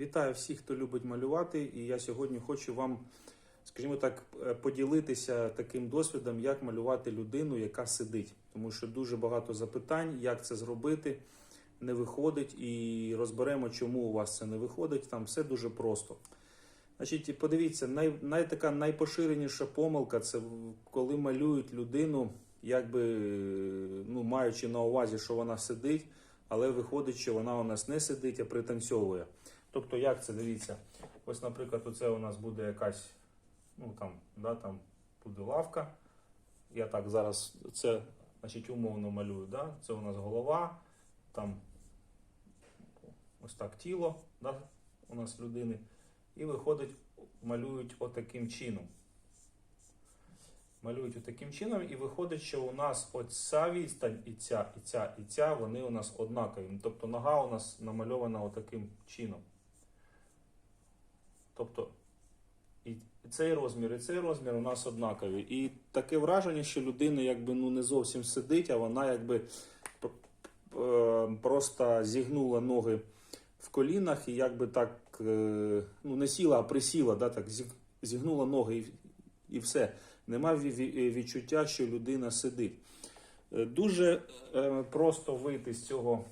Вітаю всіх, хто любить малювати. І я сьогодні хочу вам, скажімо так, е, поділитися таким досвідом, як малювати людину, яка сидить. Тому що дуже багато запитань, як це зробити, не виходить, і розберемо, чому у вас це не виходить. Там все дуже просто. Значить, подивіться, най, най, така найпоширеніша помилка це коли малюють людину, якби ну, маючи на увазі, що вона сидить, але виходить, що вона у нас не сидить, а пританцьовує. Тобто, як це дивіться? Ось, наприклад, оце у нас буде якась, ну там, да, там буде лавка. Я так зараз це значить, умовно малюю. Да? Це у нас голова, там ось так тіло да, у нас людини. І виходить, малюють отаким чином. Малюють отаким чином, і виходить, що у нас оця відстань і ця, і ця, і ця, вони у нас однакові. Тобто нога у нас намальована отаким чином. Е, Тобто і цей розмір, і цей розмір у нас однакові. І таке враження, що людина якби ну не зовсім сидить, а вона якби е, просто зігнула ноги в колінах і якби так е, ну не сіла, а присіла, да, так зігнула ноги і, і все. Нема ві- відчуття, що людина сидить. Е, Дуже е, просто вийти з цього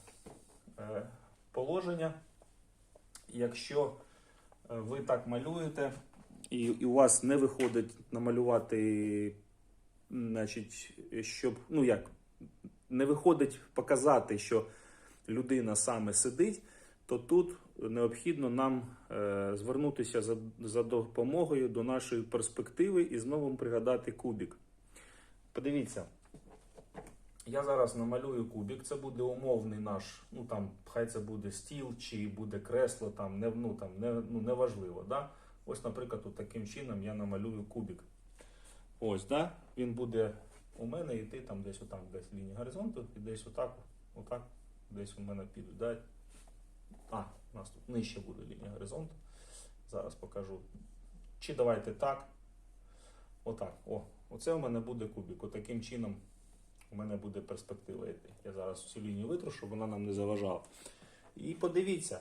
е, положення, якщо е, ви так малюєте, і, і у вас не виходить намалювати, значить, щоб, ну як, не виходить показати, що людина саме сидить, то тут необхідно нам е, звернутися за, за допомогою до нашої перспективи і знову пригадати кубік. Подивіться, я зараз намалюю кубік, це буде умовний наш, ну там, хай це буде стіл чи буде кресло, там, не, ну, там, не, ну, неважливо. Да? Ось, наприклад, от таким чином я намалюю кубік. Ось, да? він буде у мене йти там десь отак, десь лінія горизонту, і десь отак, отак, десь у мене підуть. Да? А, у нас тут нижче буде лінія горизонту. Зараз покажу. Чи давайте так. Отак. О, оце у мене буде кубик. Отаким чином у мене буде перспектива йти. Я зараз цю лінію витру, щоб вона нам не заважала. І подивіться,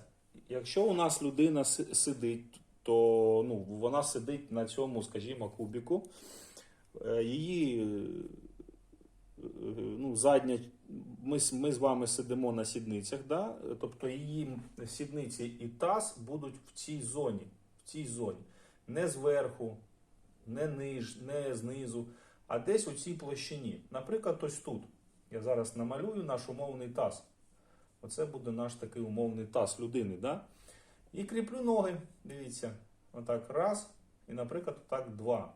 якщо у нас людина сидить, то ну, вона сидить на цьому, скажімо, кубіку. Е, Її е, ну, задня, ми, ми з вами сидимо на сідницях, да? тобто її сідниці і таз будуть в цій зоні, в цій зоні. Не зверху, не ниж, не знизу, а десь у цій площині. Наприклад, ось тут. Я зараз намалюю наш умовний таз. Оце буде наш такий умовний таз людини. Да? І кріплю ноги. Дивіться. Отак раз. І, наприклад, отак два.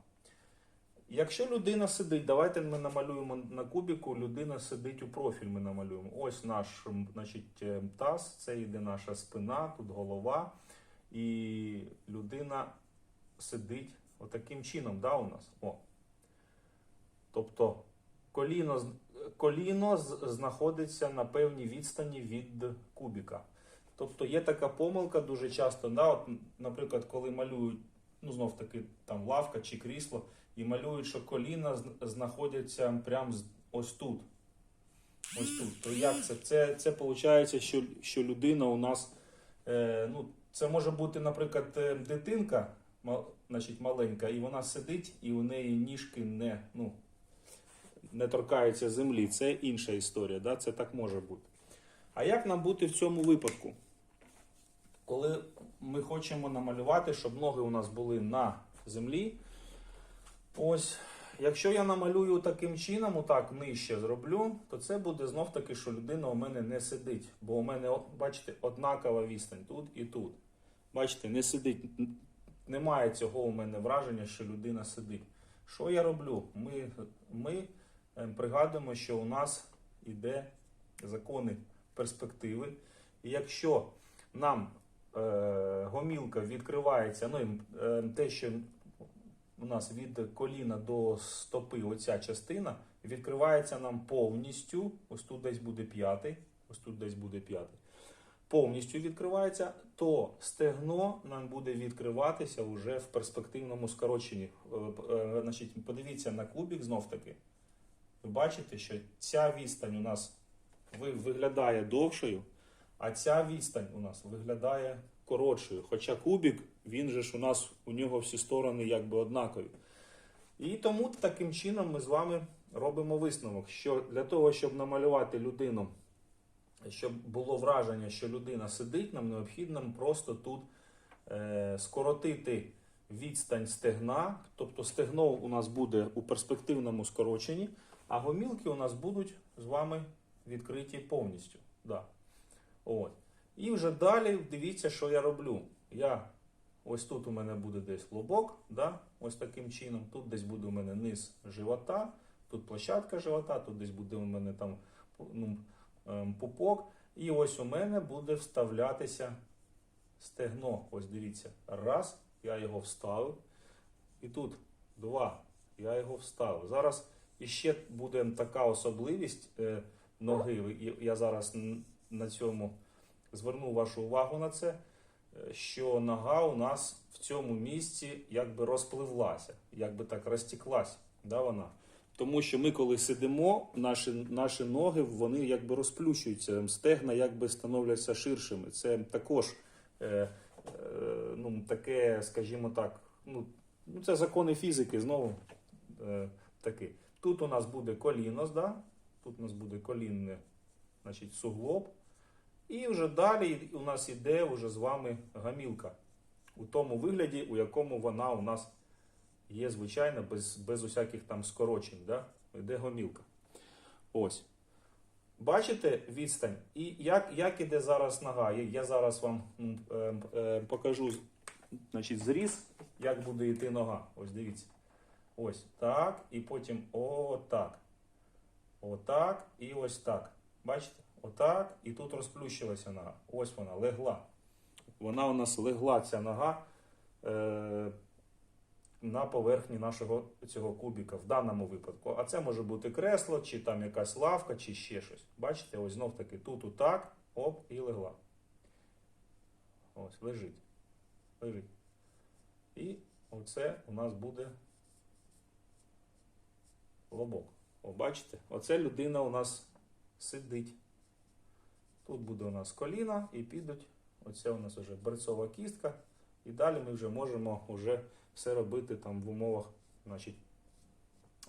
Якщо людина сидить, давайте ми намалюємо на кубіку, людина сидить у профіль, ми намалюємо. Ось наш значить, е, таз, це йде наша спина, тут голова. І людина сидить отаким чином, да, у нас. О. Тобто коліно, коліно знаходиться на певній відстані від кубіка. Тобто є така помилка дуже часто, да, от, наприклад, коли малюють, ну знов таки там лавка чи крісло, і малюють, що коліна знаходяться прямо ось тут. Ось тут. То як це? Це, це виходить, що, що людина у нас, е, ну, це може бути, наприклад, е, дитинка, значить, маленька, і вона сидить, і у неї ніжки не, ну, не торкаються землі. Це інша історія, да? це так може бути. А як нам бути в цьому випадку? Коли ми хочемо намалювати, щоб ноги у нас були на землі. Ось, якщо я намалюю таким чином, отак нижче зроблю, то це буде знов таки, що людина у мене не сидить. Бо у мене, бачите, однакова відстань тут і тут. Бачите, не сидить. Немає цього у мене враження, що людина сидить. Що я роблю? Ми, ми пригадуємо, що у нас іде закони перспективи. І якщо нам е, гомілка відкривається, ну і, е, те, що у нас від коліна до стопи, оця частина, відкривається нам повністю. Ось тут десь буде п'ятий, ось тут десь буде п'ятий. Повністю відкривається, то стегно нам буде відкриватися вже в перспективному скороченні. Е, е, Значить, подивіться на кубік знов таки. Ви бачите, що ця відстань у нас виглядає довшою, А ця відстань у нас виглядає коротшою. Хоча кубік, він же ж у нас у нього всі сторони якби однакові. І тому таким чином ми з вами робимо висновок, що для того, щоб намалювати людину, щоб було враження, що людина сидить, нам необхідно просто тут е, скоротити відстань стегна. Тобто стегно у нас буде у перспективному скороченні, а гомілки у нас будуть з вами відкриті повністю. Да. От. І вже далі дивіться, що я роблю. Я ось тут у мене буде десь лобок, да? ось таким чином. Тут десь буде у мене низ живота, тут площадка живота, тут десь буде у мене там ну, ем, пупок. І ось у мене буде вставлятися стегно. Ось дивіться. Раз, я його вставив. І тут два, я його вставив. Зараз іще буде така особливість е, ноги. Я зараз на цьому зверну вашу увагу на це, е, що нога у нас в цьому місці якби розпливлася, якби так розтіклась. Да, вона. Тому що ми, коли сидимо, наші, наші ноги вони якби розплющуються, стегна якби становляться ширшими. Це також е, е, ну, таке, скажімо так, ну, це закони фізики знову е, таки. Тут у нас буде коліно, да? тут у нас буде колінне значить, суглоб. І вже далі у нас іде вже з вами гамілка у тому вигляді, у якому вона у нас є, звичайно, без, без усяких там скорочень. Да? Йде гомілка. Ось. Бачите відстань? І як, як іде зараз нога? Я зараз вам е, е, покажу значить, зріз, як буде йти нога. Ось дивіться. Ось так. І потім отак. Отак і ось так. Бачите? Отак. І тут розплющилася нога. Ось вона легла. Вона у нас легла ця нога е, на поверхні нашого цього кубіка в даному випадку. А це може бути кресло, чи там якась лавка, чи ще щось. Бачите, ось знов таки тут отак, оп, і легла. Ось, лежить. Лежить. І оце у нас буде лобок. О, бачите? Оце людина у нас сидить. Тут буде у нас коліна і підуть. Оце у нас вже берцова кістка. І далі ми вже можемо вже все робити там в умовах значить,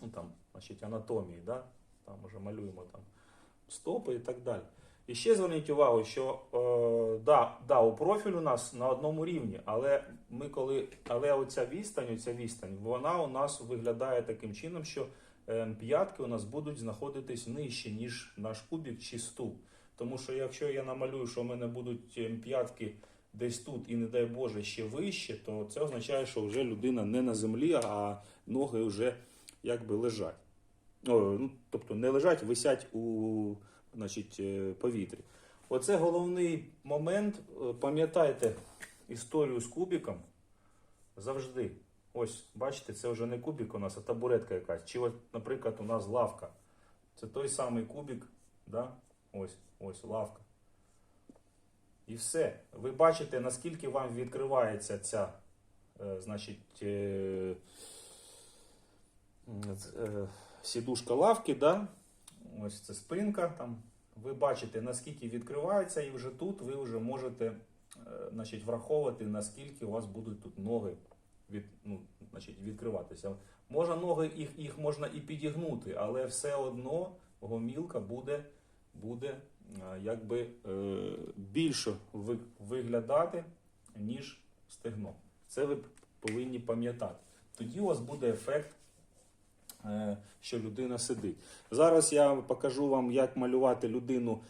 ну, там, значить, анатомії. Да? Там вже малюємо там стопи і так далі. І ще зверніть увагу, що е, да, да, у профіль у нас на одному рівні, але ми коли, але оця відстань, оця відстань, вона у нас виглядає таким чином, що п'ятки у нас будуть знаходитись нижче, ніж наш кубік чи стул. Тому що якщо я намалюю, що у мене будуть п'ятки десь тут і, не дай Боже, ще вище, то це означає, що вже людина не на землі, а ноги вже якби лежать. Ну, тобто не лежать, висять у значить, е, повітрі. Оце головний момент. Е, Пам'ятайте історію з кубіком завжди. Ось, бачите, це вже не кубік у нас, а табуретка якась. Чи, от, наприклад, у нас лавка. Це той самий кубік, да? ось, ось лавка. І все. Ви бачите, наскільки вам відкривається ця, е, значить, е, е, сідушка лавки, да? ось це спинка. Там. Ви бачите, наскільки відкривається, і вже тут ви вже можете е, значить, враховувати, наскільки у вас будуть тут ноги від, ну, значить, відкриватися. Може, ноги їх, їх можна і підігнути, але все одно гомілка буде, буде е, якби е, більше ви- виглядати, ніж стегно. Це ви повинні пам'ятати. Тоді у вас буде ефект, е, що людина сидить. Зараз я покажу вам, як малювати людину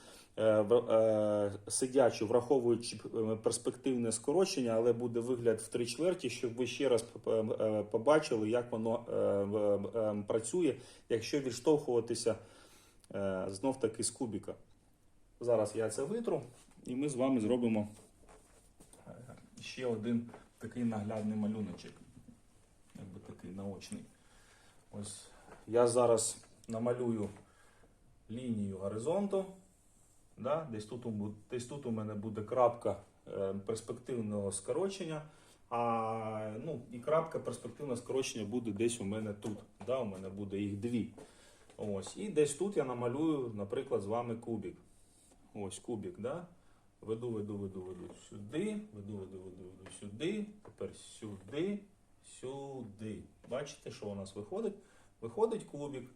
сидячу, враховуючи е, перспективне скорочення, але буде вигляд в три чверті, щоб ви ще раз е, е, побачили, як воно е, в- е, працює, якщо відштовхуватися е, знов таки з кубіка. Зараз я це витру, і ми з вами зробимо е, ще один такий наглядний малюночок, якби такий наочний. Ось я зараз намалюю лінію горизонту. Да? Десь, тут, десь тут у мене буде крапка е, перспективного скорочення, а ну, і крапка перспективного скорочення буде десь у мене тут. Да? У мене буде їх дві. Ось. І десь тут я намалюю, наприклад, з вами кубик. Ось кубик. Да? Веду, веду, веду, веду сюди, веду, веду, веду, веду сюди, тепер сюди, сюди. Бачите, що у нас виходить? Виходить кубик.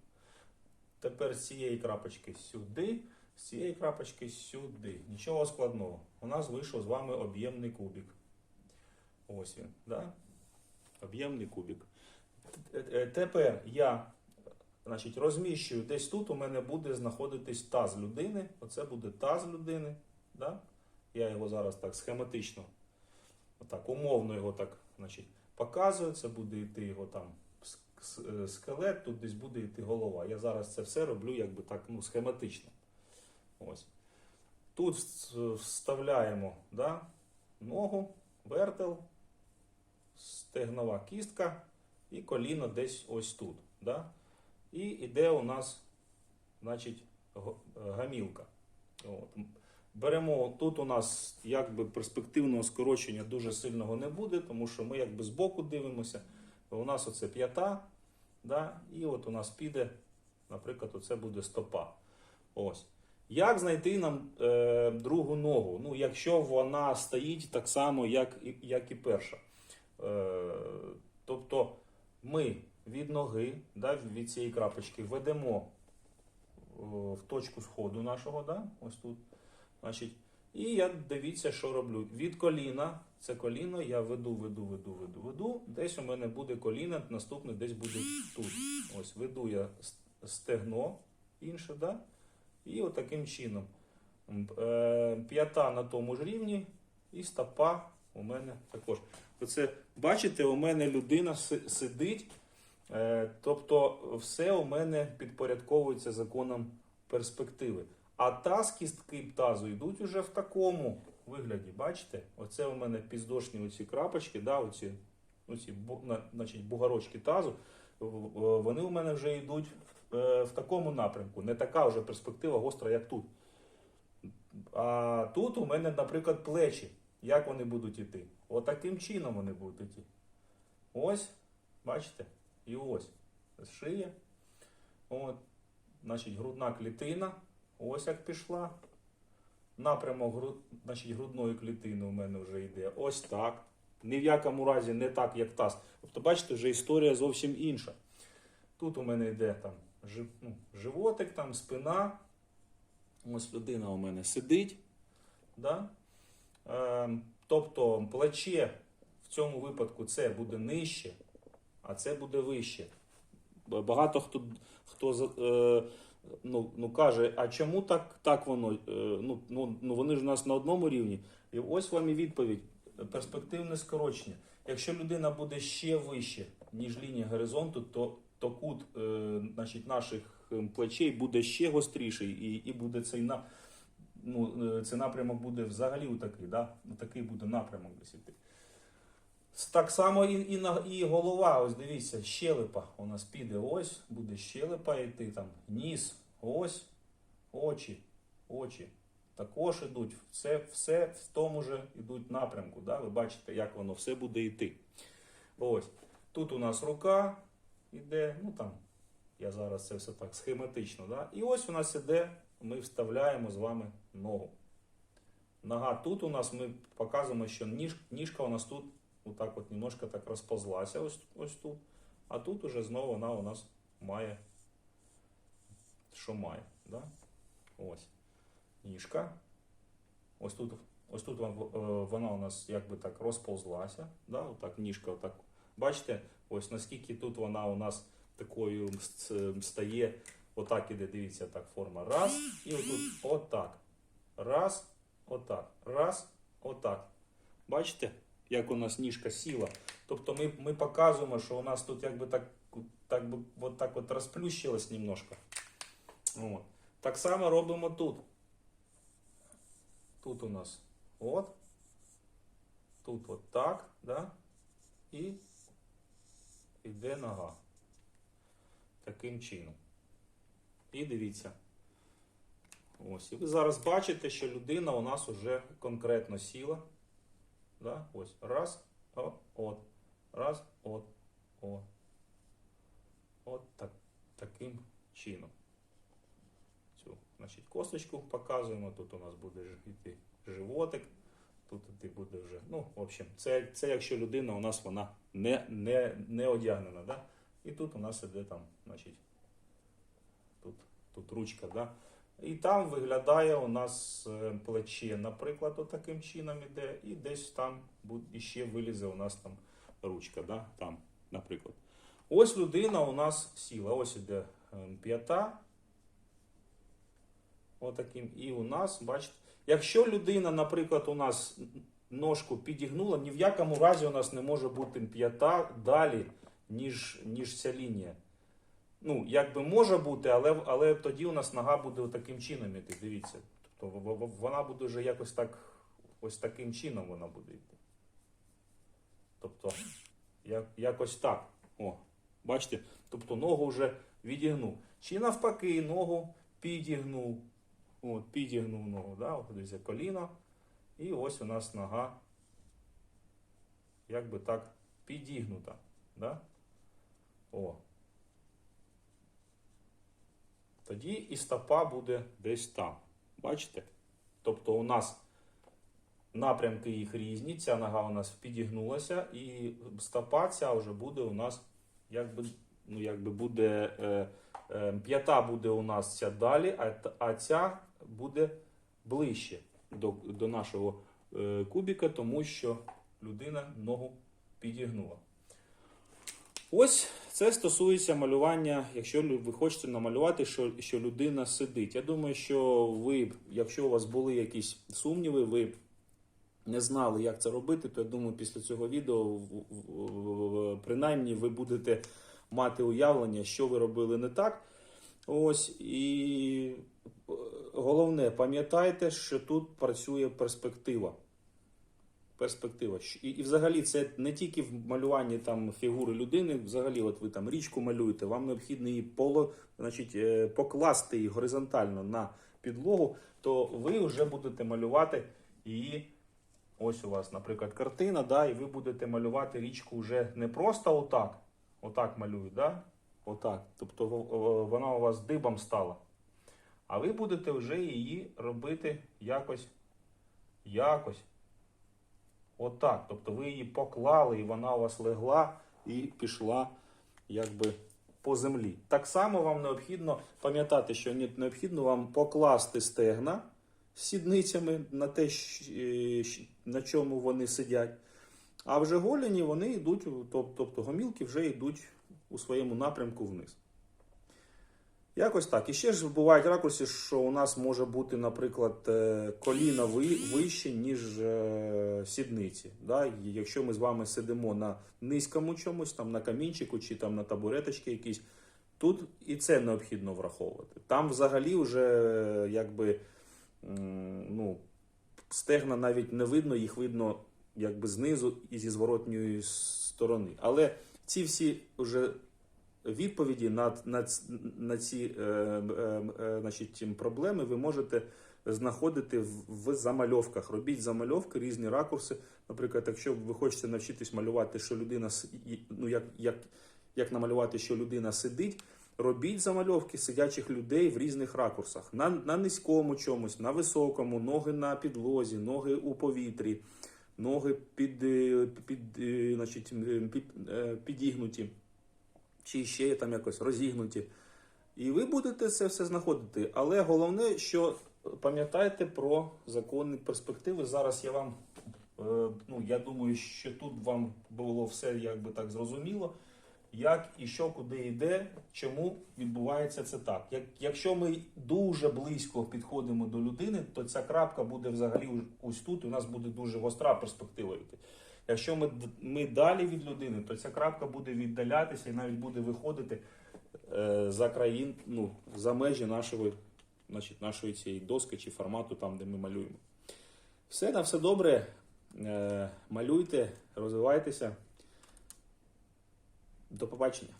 Тепер з цієї крапочки сюди, з цієї крапочки сюди. Нічого складного. У нас вийшов з вами об'ємний кубик. Ось він, да? Об'ємний кубик. Е, Тепер я значить, розміщую десь тут у мене буде знаходитись таз людини. Оце буде таз людини. Да? Я його зараз так схематично, отак, умовно його так значить, показую. Це буде йти його там е, скелет, тут десь буде йти голова. Я зараз це все роблю якби так ну, схематично. Ось. Тут вставляємо да, ногу, вертел, стегнова кістка і коліно десь ось тут. Да? І іде у нас значить, гамілка. От. Беремо тут у нас якби перспективного скорочення дуже сильного не буде, тому що ми якби збоку дивимося. У нас оце п'ята, да? і от у нас піде, наприклад, оце буде стопа. Ось. Як знайти нам е, другу ногу? Ну, якщо вона стоїть так само, як як і перша. Е, тобто ми від ноги, да, від цієї крапочки ведемо е, в точку сходу нашого, да, ось тут. Значить, і я дивіться, що роблю. Від коліна, це коліно, я веду, веду, веду, веду, веду. Десь у мене буде коліно, наступне десь буде тут. Ось веду я стегно інше, да? І отаким чином. Е, П'ята на тому ж рівні, і стопа у мене також. Оце, бачите, у мене людина сидить, е, тобто все у мене підпорядковується законом перспективи. А таз, кістки тазу йдуть уже в такому вигляді. Бачите? Оце у мене піддошні оці крапочки, да, оці, оці значить, бугарочки тазу. Вони у мене вже йдуть в такому напрямку. Не така вже перспектива гостра, як тут. А тут у мене, наприклад, плечі. Як вони будуть йти? Отаким чином вони будуть йти. Ось, бачите? І ось. Шия. От, значить, грудна клітина. Ось як пішла. Напрямок груд, значить, грудної клітини у мене вже йде. Ось так. Ні в якому разі не так, як таз. Тобто, бачите, вже історія зовсім інша. Тут у мене йде там ну, животик, там спина. Ось людина у мене сидить. Да? Е, тобто плече в цьому випадку це буде нижче, а це буде вище. Багато хто, хто е, ну, ну, каже, а чому так, так воно? Е, ну, ну, ну вони ж у нас на одному рівні. І ось вам і відповідь. Перспективне скорочення. Якщо людина буде ще вище, ніж лінія горизонту, то, то кут е, значить, наших ем, плечей буде ще гостріший, і, і буде цей на, ну, е, цей напрямок буде взагалі такий, да? такий буде напрямок десь іти. Так само і, і, на, і голова, ось дивіться, щелепа у нас піде ось, буде щелепа йти там, ніс, ось, очі, очі. Також ідуть, все, все в тому же ідуть напрямку. Да? Ви бачите, як воно все буде йти. Ось. Тут у нас рука іде, ну там, я зараз це все так схематично. Да? І ось у нас іде, ми вставляємо з вами ногу. Нога тут у нас ми показуємо, що ніж, ніжка у нас тут отак от немножко так розповзлася ось, ось тут. А тут уже знову вона у нас має, що має. Да? Ось. Ніжка. Ось тут, ось тут е, вона у нас якби так розповзлася. Да? Отак ніжка отак. Бачите, ось наскільки тут вона у нас такою ст- стає. Отак іде, дивіться, так форма. Раз. І отут отак. Раз, отак. Раз, отак. Бачите, як у нас ніжка сіла. Тобто ми, ми показуємо, що у нас тут якби так, так, би, от так от розплющилось немножко. От. Так само робимо тут. Тут у нас от. Тут от так, да? І йде нога. Таким чином. І дивіться. Ось. І ви зараз бачите, що людина у нас вже конкретно сіла. Да? Ось. Раз, о, от. Раз, от, от. От так, таким чином. Цю, значить, косточку показуємо. Тут у нас буде йти животик. Тут ти буде вже. Ну, в общем, це, це якщо людина у нас вона не, не, не одягнена. Да? І тут у нас іде там, значить, тут, тут ручка. Да? І там виглядає у нас е, плече, наприклад, отаким чином іде, і десь там іще вилізе у нас там ручка. Да? Там, наприклад. Ось людина у нас сіла. Ось іде е, п'ята. Отаким. І у нас, бачите, якщо людина, наприклад, у нас ножку підігнула, ні в якому разі у нас не може бути п'ята далі, ніж, ніж ця лінія. Ну, якби може бути, але, але тоді у нас нога буде таким чином іти. Дивіться. Тобто вона буде вже якось так, ось таким чином вона буде йти. Тобто, як, якось так. О, бачите? Тобто ногу вже відігнув. Чи навпаки, ногу підігнув. От, підігнув ногу, да? От дивіться, коліно. І ось у нас нога, як би так, підігнута. Да? О. Тоді і стопа буде десь там. Бачите? Тобто у нас напрямки їх різні, ця нога у нас підігнулася, і стопа ця вже буде у нас, якби, ну, якби буде, е, е, п'ята буде у нас ця далі, а, а ця буде ближче до, до нашого е, кубіка, тому що людина ногу підігнула. Ось це стосується малювання, якщо ви хочете намалювати, що, що людина сидить. Я думаю, що ви, якщо у вас були якісь сумніви, ви не знали, як це робити, то я думаю, після цього відео принаймні ви будете мати уявлення, що ви робили не так. Ось і головне, пам'ятайте, що тут працює перспектива. Перспектива. І, і взагалі це не тільки в малюванні там фігури людини, взагалі, от ви там річку малюєте, вам необхідно її поло, значить, е, покласти її горизонтально на підлогу, то ви вже будете малювати її. Ось у вас, наприклад, картина, да, і ви будете малювати річку вже не просто отак, отак малюють, да? отак. Тобто вона у вас дибом стала. А ви будете вже її робити якось, якось. Отак. Тобто ви її поклали, і вона у вас легла і пішла якби по землі. Так само вам необхідно пам'ятати, що необхідно вам покласти стегна сідницями на те, е, на чому вони сидять. А вже голені вони йдуть, тоб- тобто гомілки вже йдуть у своєму напрямку вниз. Якось так. І ще ж бувають ракурси, що у нас може бути, наприклад, е, коліна ви- вище, ніж е, сідниці. Да? Якщо ми з вами сидимо на низькому чомусь, там на камінчику чи там на табуреточці якійсь, тут і це необхідно враховувати. Там взагалі вже якби ну, стегна навіть не видно, їх видно якби знизу і зі зворотньої сторони. Але ці всі вже відповіді на, на, на ці е, е, е, значить, проблеми ви можете знаходити в, в замальовках. Робіть замальовки, різні ракурси. Наприклад, якщо ви хочете навчитись малювати, що людина ну, як, як, як намалювати, що людина сидить. Робіть замальовки сидячих людей в різних ракурсах. На, на низькому чомусь, на високому, ноги на підлозі, ноги у повітрі, ноги під, е, під, е, значить, під, підігнуті чи ще там якось розігнуті. І ви будете це все знаходити. Але головне, що пам'ятайте про законні перспективи. Зараз я вам, е, ну я думаю, що тут вам було все якби так зрозуміло, як і що, куди йде, чому відбувається це так. Як, якщо ми дуже близько підходимо до людини, то ця крапка буде взагалі ось тут, і у нас буде дуже гостра перспектива йти. Якщо ми, ми далі від людини, то ця крапка буде віддалятися і навіть буде виходити е, за країн, ну, за межі нашої, значить, нашої цієї доски чи формату, там, де ми малюємо. Все на все добре. Е, малюйте, розвивайтеся. До побачення.